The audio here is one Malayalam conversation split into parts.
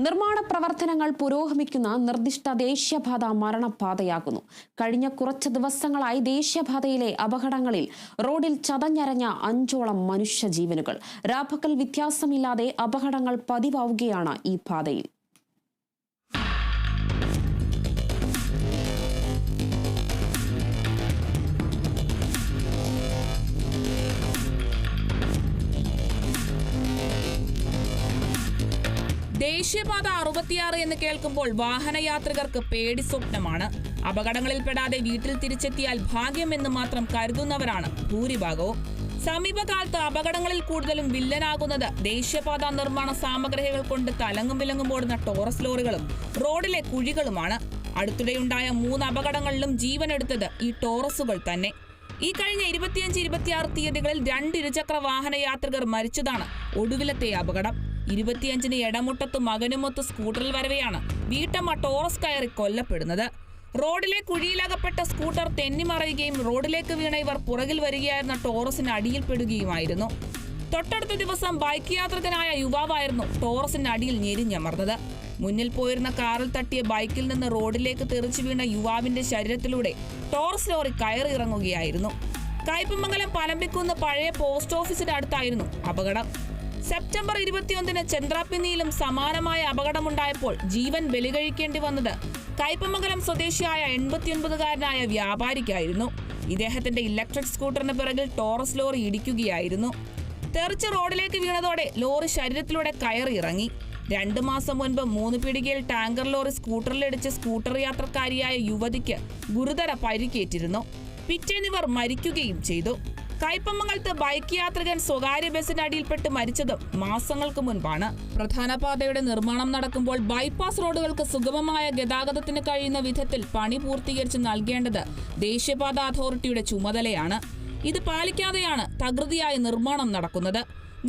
നിർമ്മാണ പ്രവർത്തനങ്ങൾ പുരോഗമിക്കുന്ന നിർദ്ദിഷ്ട ദേശീയപാത മരണപാതയാകുന്നു. കഴിഞ്ഞ കുറച്ച് ദിവസങ്ങളായി ദേശീയപാതയിലെ അപകടങ്ങളിൽ റോഡിൽ ചതഞ്ഞരഞ്ഞ അഞ്ചോളം മനുഷ്യജീവനുകൾ. രാപ്പകൽ വ്യത്യാസമില്ലാതെ അപകടങ്ങൾ പതിവാവുകയാണ് ഈ പാതയിൽ. ദേശീയപാത അറുപത്തിയാറ് എന്ന് കേൾക്കുമ്പോൾ വാഹനയാത്രികർക്ക് പേടി സ്വപ്നമാണ്. അപകടങ്ങളിൽപ്പെടാതെ വീട്ടിൽ തിരിച്ചെത്തിയാൽ ഭാഗ്യമെന്ന് മാത്രം കരുതുന്നവരാണ് ഭൂരിഭാഗവും. സമീപകാലത്ത് അപകടങ്ങളിൽ കൂടുതലും വില്ലനാകുന്നത് ദേശീയപാത നിർമ്മാണ സാമഗ്രികൾ കൊണ്ട് തലങ്ങും വിലങ്ങും ഓടുന്ന ടോറസ് ലോറികളും റോഡിലെ കുഴികളുമാണ്. അടുത്തിടെയുണ്ടായ മൂന്ന് അപകടങ്ങളിലും ജീവനെടുത്തത് ഈ ടോറസുകൾ തന്നെ. ഈ കഴിഞ്ഞ ഇരുപത്തിയഞ്ച് ഇരുപത്തിയാറ് തീയതികളിൽ രണ്ട് ഇരുചക്ര വാഹന യാത്രികർ മരിച്ചതാണ് ഒടുവിലത്തെ അപകടം. ഇരുപത്തിയഞ്ചിന് എടമുട്ടത്ത് മകനുമൊത്ത് സ്കൂട്ടറിൽ വരവെയാണ് വീട്ടമ്മ ടോറസ് കയറി കൊല്ലപ്പെടുന്നത്. റോഡിലെ കുഴിയിലകപ്പെട്ട സ്കൂട്ടർ തെന്നിമറയുകയും റോഡിലേക്ക് വീണ ഇവർ പുറകിൽ വരികയായിരുന്ന ടോറസിന് അടിയിൽപ്പെടുകയുമായിരുന്നു തൊട്ടടുത്ത ദിവസം ബൈക്ക് യാത്രികനായ യുവാവായിരുന്നു ടോറസിന്റെ അടിയിൽ ഞെരിഞ്ഞമർന്നത്. മുന്നിൽ പോയിരുന്ന കാറിൽ തട്ടിയ ബൈക്കിൽ നിന്ന് റോഡിലേക്ക് തെറിച്ചു വീണ യുവാവിന്റെ ശരീരത്തിലൂടെ ടോറസ് ലോറി കയറി ഇറങ്ങുകയായിരുന്നു. കയ്പമംഗലം പനമ്പിക്കുന്ന് പഴയ പോസ്റ്റ് ഓഫീസിന്റെ അടുത്തായിരുന്നു അപകടം. സെപ്റ്റംബർ ഇരുപത്തിയൊന്നിന് ചന്ദ്രാപ്പിന്നിയിലും സമാനമായ അപകടമുണ്ടായപ്പോൾ ജീവൻ ബലികഴിക്കേണ്ടി വന്നത് കൈപ്പമംഗലം സ്വദേശിയായ എൺപത്തിയൊൻപതുകാരനായ വ്യാപാരിക്കായിരുന്നു. ഇദ്ദേഹത്തിന്റെ ഇലക്ട്രിക് സ്കൂട്ടറിന് പിറകിൽ ടോറസ് ലോറി ഇടിക്കുകയായിരുന്നു. തെറിച്ച് റോഡിലേക്ക് വീണതോടെ ലോറി ശരീരത്തിലൂടെ കയറി ഇറങ്ങി. രണ്ടു മാസം മുൻപ് മൂന്ന് പിടികയിൽ ടാങ്കർ ലോറി സ്കൂട്ടറിലിടിച്ച് സ്കൂട്ടർ യാത്രക്കാരിയായ യുവതിക്ക് ഗുരുതര പരിക്കേറ്റിരുന്നു. പിറ്റേന്നിവർ മരിക്കുകയും ചെയ്തു. കയ്പമംഗലത്ത് ബൈക്ക് യാത്രികൻ സ്വകാര്യ ബസിന്റെ അടിയിൽപ്പെട്ട് മരിച്ചത് മാസങ്ങൾക്ക് മുൻപാണ്. പ്രധാന പാതയുടെ നിർമ്മാണം നടക്കുമ്പോൾ ബൈപ്പാസ് റോഡുകൾക്ക് സുഗമമായ ഗതാഗതത്തിന് കഴിയുന്ന വിധത്തിൽ പണി പൂർത്തീകരിച്ച് നൽകേണ്ടത് ദേശീയപാത അതോറിറ്റിയുടെ ചുമതലയാണ്. ഇത് പാലിക്കാതെയാണ് തകൃതിയായി നിർമ്മാണം നടക്കുന്നത്.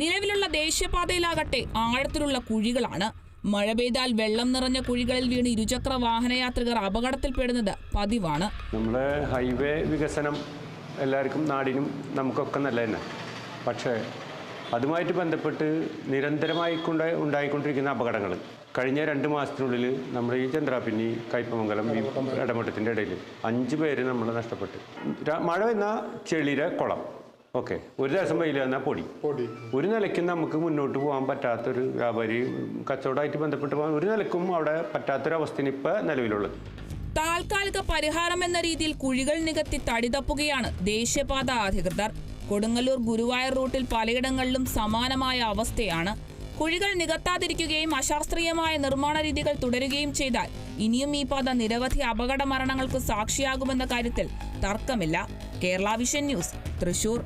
നിലവിലുള്ള ദേശീയപാതയിലാകട്ടെ ആഴത്തിലുള്ള കുഴികളാണ്. മഴ പെയ്താൽ വെള്ളം നിറഞ്ഞ കുഴികളിൽ വീണ് ഇരുചക്ര വാഹനയാത്രികർ അപകടത്തിൽപ്പെടുന്നത് പതിവാണ്. നമ്മുടെ ഹൈവേ വികസനം എല്ലാവർക്കും നാടിനും നമുക്കൊക്കെ നല്ല തന്നെ. പക്ഷേ അതുമായിട്ട് ബന്ധപ്പെട്ട് നിരന്തരമായി കൊണ്ട് ഉണ്ടായിക്കൊണ്ടിരിക്കുന്ന അപകടങ്ങൾ കഴിഞ്ഞ രണ്ട് മാസത്തിനുള്ളിൽ നമ്മുടെ ഈ ചന്ദ്രാപിന്നി കയ്പമംഗലം ഈ ഇടമട്ടത്തിന്റെ ഇടയിൽ അഞ്ച് പേര് നമ്മൾ നഷ്ടപ്പെട്ടു. മഴ വന്ന ചെളിര കുളം. ഓക്കെ. ഒരു ദിവസം വെയിൽ വന്നാൽ പൊടി. പൊടി. ഒരു നിലയ്ക്കും നമുക്ക് മുന്നോട്ട് പോകാൻ പറ്റാത്തൊരു വ്യാപാരി കച്ചവടമായിട്ട് ബന്ധപ്പെട്ട് പോകാൻ ഒരു നിലക്കും അവിടെ പറ്റാത്തൊരവസ്ഥയാണ് ഇപ്പോൾ നിലവിലുള്ളത്. താൽക്കാലിക പരിഹാരം എന്ന രീതിയിൽ കുഴികൾ നികത്തി തടിതപ്പുകയാണ് ദേശീയപാത അധികൃതർ. കൊടുങ്ങല്ലൂർ ഗുരുവായൂർ റൂട്ടിൽ പലയിടങ്ങളിലും സമാനമായ അവസ്ഥയാണ്. കുഴികൾ നികത്താതിരിക്കുകയും അശാസ്ത്രീയമായ നിർമ്മാണ രീതികൾ തുടരുകയും ചെയ്താൽ ഇനിയും ഈ പാത നിരവധി അപകട മരണങ്ങൾക്ക് സാക്ഷിയാകുമെന്ന കാര്യത്തിൽ തർക്കമില്ല. Kerala vision news Thrissur.